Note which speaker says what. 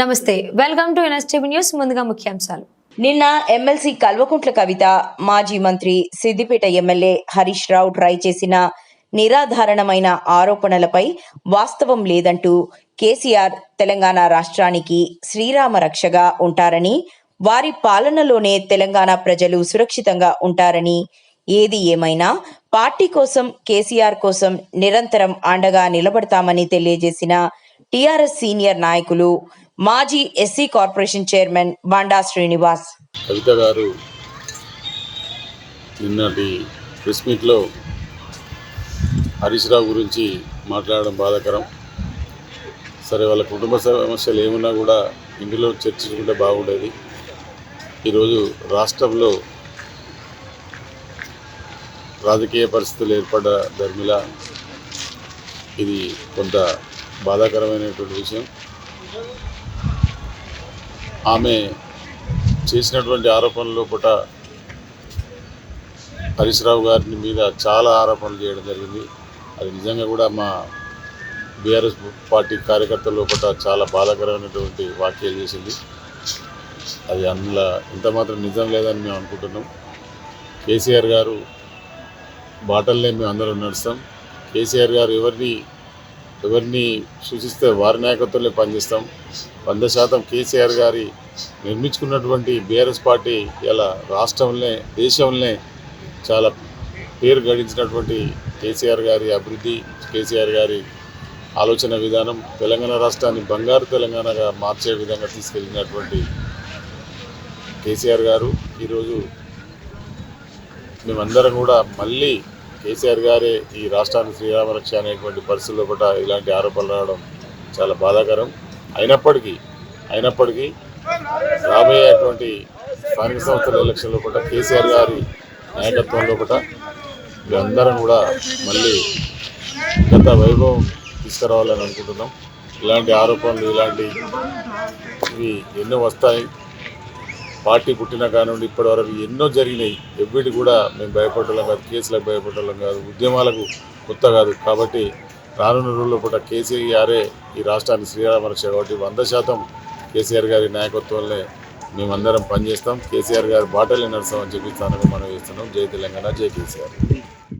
Speaker 1: నమస్తే welcome to NSTV news ముందుగా ముఖ్యాంశాలు.
Speaker 2: నిన్న ఎమ్మెల్సీ కల్వకుంట్ల కవిత మాజీ మంత్రి సిద్దిపేట ఎమ్మెల్యే హరీష్ రావు ట్రై చేసిన నిరాధారణమైన ఆరోపణలపై వాస్తవం లేదంటూ కేసీఆర్ తెలంగాణ రాష్ట్రానికి శ్రీరామ రక్షగా ఉంటారని వారి పాలనలోనే తెలంగాణ ప్రజలు సురక్షితంగా ఉంటారని ఏది ఏమైనా పార్టీ కోసం కేసీఆర్ కోసం నిరంతరం అండగా నిలబడతామని తెలియజేసిన టీఆర్ఎస్ సీనియర్ నాయకులు మాజీ SC corporation chairman Banda Srinivas.
Speaker 3: Kavitha గారు నిన్నటి ప్రెస్ మీట్లో హరీష్ రావు గురించి మాట్లాడడం బాధాకరం. సరే వాళ్ళ కుటుంబ సమస్యలు ఏమున్నా కూడా ఇందులో చర్చించుకుంటే బాగుండేది. ఈరోజు రాష్ట్రంలో రాజకీయ పరిస్థితులు ఏర్పడ్డ ధర్మిల ఇది కొంత బాధాకరమైనటువంటి విషయం. ఆమె చేసినటువంటి ఆరోపణలు పూట హరీశ్రావు గారిని మీద చాలా ఆరోపణలు చేయడం జరిగింది. అది నిజంగా కూడా మా బీఆర్ఎస్ పార్టీ కార్యకర్తలు పూట చాలా బాధాకరమైనటువంటి వ్యాఖ్యలు చేసింది. అది అందులో ఎంత మాత్రం నిజం లేదని మేము అనుకుంటున్నాం. కేసీఆర్ గారు బాటల్నే మేము అందరం నడుస్తాం. కేసీఆర్ గారు ఎవరిని ఎవరిని సూచిస్తే వారి నాయకత్వంలో పనిచేస్తాం. వంద శాతం కేసీఆర్ గారి నిర్మించుకున్నటువంటి బీఆర్ఎస్ పార్టీ ఇలా రాష్ట్రంలో దేశంలో చాలా పేరు గడించినటువంటి కేసీఆర్ గారి అభివృద్ధి కేసీఆర్ గారి ఆలోచన విధానం తెలంగాణ రాష్ట్రాన్ని బంగారు తెలంగాణగా మార్చే విధంగా తీసుకెళ్ళినటువంటి కేసీఆర్ గారు. ఈరోజు మేమందరం కూడా మళ్ళీ కేసీఆర్ గారే ఈ రాష్ట్రానికి శ్రీరామరక్ష అనేటువంటి పరిస్థితుల్లో కూడా ఇలాంటి ఆరోపణలు రావడం చాలా బాధాకరం. అయినప్పటికీ అయినప్పటికీ రాబోయేటువంటి స్థానిక సంస్థల ఎలక్షన్లో కూడా కేసీఆర్ గారి నాయకత్వంలో కూడా మేమందరం కూడా మళ్ళీ గత వైభవం తీసుకురావాలని అనుకుంటున్నాం. ఇలాంటి ఆరోపణలు ఇలాంటి ఇవి ఎన్నో వస్తాయి. పార్టీ పుట్టిన కానివ్వండి ఇప్పటి వరకు ఎన్నో జరిగినాయి. ఎవ్విటి కూడా మేము భయపడటం కాదు కేసులకు భయపడటం కాదు ఉద్యమాలకు కొత్త కాదు. కాబట్టి రానున్న రోజుల్లో పూట కేసీఆరే ఈ రాష్ట్రాన్ని శ్రీరామరక్ష కాబట్టి వంద శాతం కేసీఆర్ గారి నాయకత్వంలో మేమందరం పనిచేస్తాం. కేసీఆర్ గారి బాటలే నడుస్తామని చెప్పి స్థానంగా మనం చేస్తున్నాం. జై తెలంగాణ జై కేసీఆర్.